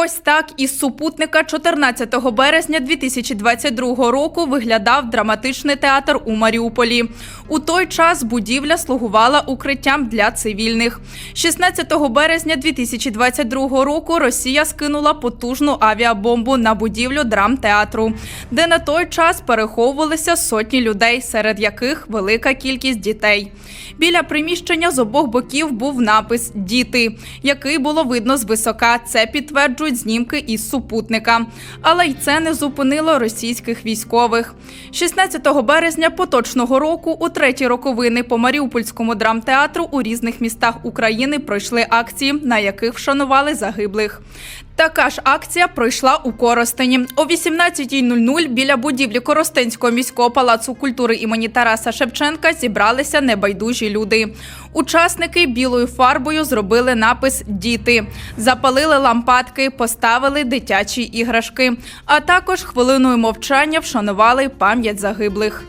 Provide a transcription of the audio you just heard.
Ось так із супутника 14 березня 2022 року виглядав драматичний театр у Маріуполі. У той час будівля слугувала укриттям для цивільних. 16 березня 2022 року Росія скинула потужну авіабомбу на будівлю драмтеатру, де на той час переховувалися сотні людей, серед яких велика кількість дітей. Біля приміщення з обох боків був напис Діти, який було видно звисока. Це підтверджують знімки із супутника. Але й це не зупинило російських військових. 16 березня поточного року, у треті роковини по Маріупольському драмтеатру у різних містах України пройшли акції, на яких вшанували загиблих. Така ж акція пройшла у Коростені. О 18.00 біля будівлі Коростенського міського палацу культури імені Тараса Шевченка зібралися небайдужі люди. Учасники білою фарбою зробили напис Діти, запалили лампадки, поставили дитячі іграшки, а також хвилиною мовчання вшанували пам'ять загиблих.